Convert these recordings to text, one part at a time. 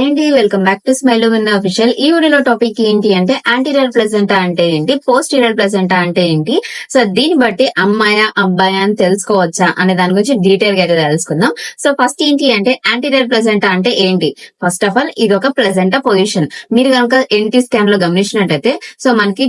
Hi అండి welcome back to smile win official ఈ వీడియోలో టాపిక్ ఏంటి అంటే యాంటీరియర్ ప్లెజెంటా అంటే ఏంటి? పోస్టీరియర్ ప్లెజెంటా అంటే ఏంటి? సో దీన్ని బట్టి అమ్మాయా అబ్బాయా అని తెలుసుకోవచ్చా అనే దాని గురించి డీటెయిల్గా అయితే తెలుసుకుందాం. సో ఫస్ట్ ఏంటి అంటే యాంటీరియర్ ప్లెజెంటా అంటే ఏంటి? ఫస్ట్ ఆఫ్ ఆల్ ఇది ఒక ప్లెజెంటా పొజిషన్ మీరు కనుక ఎన్టీ స్కాన్లో గమనించినట్టయితే సో మనకి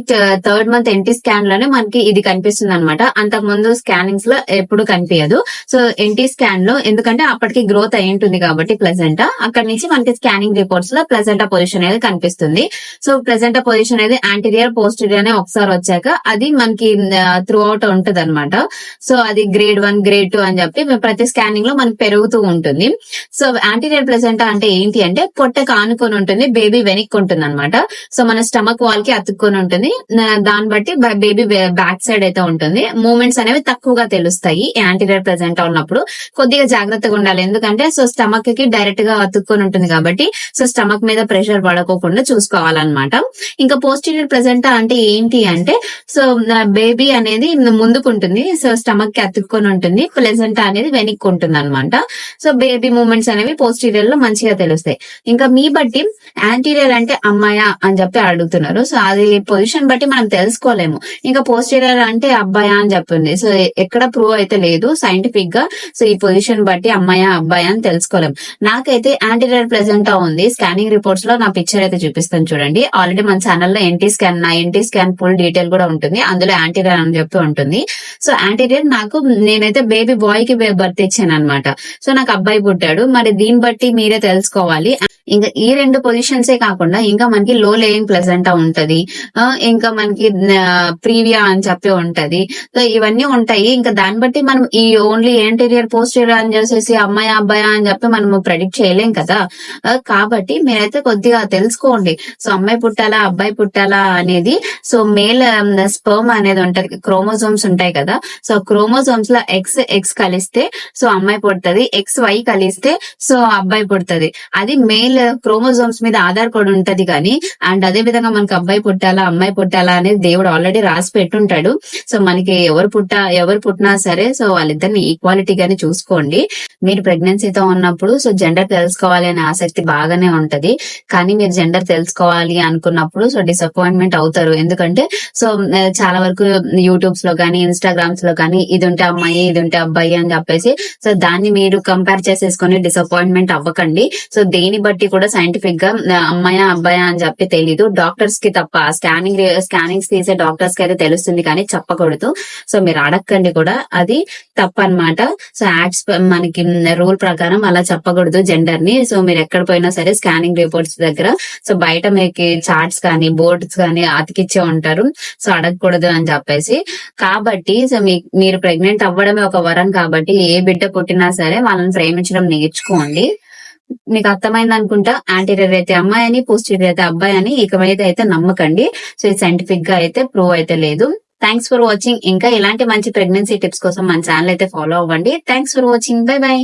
థర్డ్ మంత్ ఎన్టీ స్కాన్లోనే మనకి ఇది కనిపిస్తుంది అనమాట అంతకు ముందు స్కానింగ్స్లో ఎప్పుడు కనిపించదు. సో ఎన్టీ స్కాన్లో ఎందుకంటే అప్పటికి గ్రోత్ అయి ఉంటుంది కాబట్టి ప్లెజెంటా అక్కడ నుంచి మనకి స్కాన్ స్కానింగ్ రిపోర్ట్స్లో ప్లెజెంటా పొజిషన్ అనేది కనిపిస్తుంది. సో ప్రెసెంట్ పొజిషన్ అనేది యాంటీరియర్ పోస్టీరియర్ అనే ఒకసారి వచ్చాక అది మనకి త్రూ అవుట్ ఉంటది అనమాట సో అది గ్రేడ్ వన్ గ్రేడ్ టూ అని చెప్పి ప్రతి స్కానింగ్లో మనకి పెరుగుతూ ఉంటుంది. సో యాంటీరియర్ ప్లెజెంటా అంటే ఏంటి అంటే పొట్టకు ఆనుకొని ఉంటుంది బేబీ వెనక్కి ఉంటుంది అనమాట సో మన స్టమక్ వాల్కి అతుక్కొని ఉంటుంది. దాన్ని బట్టి బేబీ బ్యాక్ సైడ్ అయితే ఉంటుంది. మూమెంట్స్ అనేవి తక్కువగా తెలుస్తాయి యాంటీరియర్ ప్లెజెంటా ఉన్నప్పుడు. కొద్దిగా జాగ్రత్తగా ఉండాలి. ఎందుకంటే సో స్టమక్కి డైరెక్ట్గా అతుక్కొని ఉంటుంది కాబట్టి సో స్టమక్ మీద ప్రెషర్ పడకోకుండా చూసుకోవాలన్నమాట. ఇంకా పోస్టీరియర్ ప్రెజెంటా అంటే ఏంటి అంటే సో బేబీ అనేది ముందుకు ఉంటుంది సో స్టమక్కి అతుక్కొని ఉంటుంది ప్లెజెంటా అనేది వెనక్కి ఉంటుంది అనమాట సో బేబీ మూమెంట్స్ అనేవి పోస్టీరియర్లో మంచిగా తెలుస్తాయి. ఇంకా మీ బట్టి యాంటీరియర్ అంటే అమ్మాయా అని చెప్పి అడుగుతున్నారు. సో అది పొజిషన్ బట్టి మనం తెలుసుకోలేము. ఇంకా పోస్టీరియర్ అంటే అబ్బాయా అని చెప్పింది. సో ఎక్కడ ప్రూవ్ అయితే లేదు సైంటిఫిక్గా సో ఈ పొజిషన్ బట్టి అమ్మాయా అబ్బాయా అని తెలుసుకోలేము. నాకైతే యాంటీరియర్ గా ఉంది. స్కానింగ్ రిపోర్ట్స్లో నా పిక్చర్ అయితే చూపిస్తాను చూడండి. ఆల్రెడీ మన ఛానల్లో ఎన్టీ స్కాన్ నా ఎన్టీ స్కాన్ ఫుల్ డీటెయిల్ కూడా ఉంటుంది. అందులో యాంటీరియన్ అని చెప్పి ఉంటుంది. సో యాంటీరియన్ నాకు నేనైతే బేబీ బాయ్కి బర్త్ ఇచ్చాను అనమాట సో నాకు అబ్బాయి పుట్టాడు. మరి దీన్ని బట్టి మీరే తెలుసుకోవాలి. ఇంకా ఈ రెండు పొజిషన్స్ ఏ కాకుండా ఇంకా మనకి లో లేయింగ్ ప్లెజెంటా ఉంటది. ఇంకా మనకి ప్రీవియా అని చెప్పి ఉంటది. సో ఇవన్నీ ఉంటాయి. ఇంకా దాన్ని బట్టి మనం ఈ ఓన్లీ ఏంటీరియర్ పోస్టీరియర్ అని చేసేసి అమ్మాయి అబ్బాయి అని చెప్పి మనము ప్రెడిక్ట్ చేయలేం కదా. కాబట్టి మీరైతే కొద్దిగా తెలుసుకోండి. సో అమ్మాయి పుట్టాలా అబ్బాయి పుట్టాలా అనేది. సో మేల్ స్పర్మ్ అనేది ఉంటది. క్రోమోజోమ్స్ ఉంటాయి కదా. సో క్రోమోజోమ్స్లో ఎక్స్ ఎక్స్ కలిస్తే సో అమ్మాయి పుడుతుంది. ఎక్స్ వై కలిస్తే సో అబ్బాయి పుడుతుంది. అది మేల్ క్రోమోజోమ్స్ మీద ఆధారపడి ఉంటది కానీ అండ్ అదే విధంగా మనకి అబ్బాయి పుట్టాలా అమ్మాయి పుట్టాలా అనేది దేవుడు ఆల్రెడీ రాసి పెట్టుంటాడు. సో మనకి ఎవరు పుట్ట ఎవరు పుట్టినా సరే సో వాళ్ళిద్దరిని ఈక్వాలిటీ గాని చూసుకోండి. మీరు ప్రెగ్నెన్సీతో ఉన్నప్పుడు సో జెండర్ తెలుసుకోవాలి అనే ఆసక్తి బాగానే ఉంటది. కానీ మీరు జెండర్ తెలుసుకోవాలి అనుకున్నప్పుడు సో డిసప్పాయింట్మెంట్ అవుతారు. ఎందుకంటే సో చాలా వరకు యూట్యూబ్స్లో కానీ ఇన్స్టాగ్రామ్స్లో కానీ ఇది ఉంటే అమ్మాయి ఇది ఉంటే అబ్బాయి అని చెప్పేసి సో దాన్ని మీరు కంపేర్ చేసేసుకొని డిసప్పాయింట్మెంట్ అవ్వకండి. సో దేని బట్టి కూడా సైంటిఫిక్గా అమ్మాయి అబ్బాయి అని చెప్పి తెలీదు. డాక్టర్స్కి తప్ప స్కానింగ్ స్కానింగ్స్ తీసే డాక్టర్స్కి అయితే తెలుస్తుంది కానీ చెప్పకూడదు. సో మీరు అడగండి కూడా. అది తప్పనమాట సో యాడ్స్ మనకి రూల్ ప్రకారం అలా చెప్పకూడదు జెండర్ని సో మీరు ఎక్కడ పోయినా సరే స్కానింగ్ రిపోర్ట్స్ దగ్గర సో బయట మీకు చార్ట్స్ కానీ బోర్డ్స్ కానీ అతికిచ్చే ఉంటారు. సో అడగకూడదు అని చెప్పేసి. కాబట్టి సో మీరు ప్రెగ్నెంట్ అవ్వడమే ఒక వరం కాబట్టి ఏ బిడ్డ పుట్టినా సరే వాళ్ళని ప్రేమించడం నేర్చుకోండి. మీకు అర్థమైంది అనుకుంటా? యాంటీరియర్ అయితే అమ్మాయి అని పోస్టీరియర్ అయితే అబ్బాయి అని ఇక మీద అయితే నమ్మకండి. సో ఇది సైంటిఫిక్గా అయితే ప్రూవ్ అయితే లేదు. థ్యాంక్స్ ఫర్ వాచింగ్ ఇంకా ఇలాంటి మంచి ప్రెగ్నెన్సీ టిప్స్ కోసం మన ఛానల్ అయితే ఫాలో అవ్వండి. Thanks for watching bye bye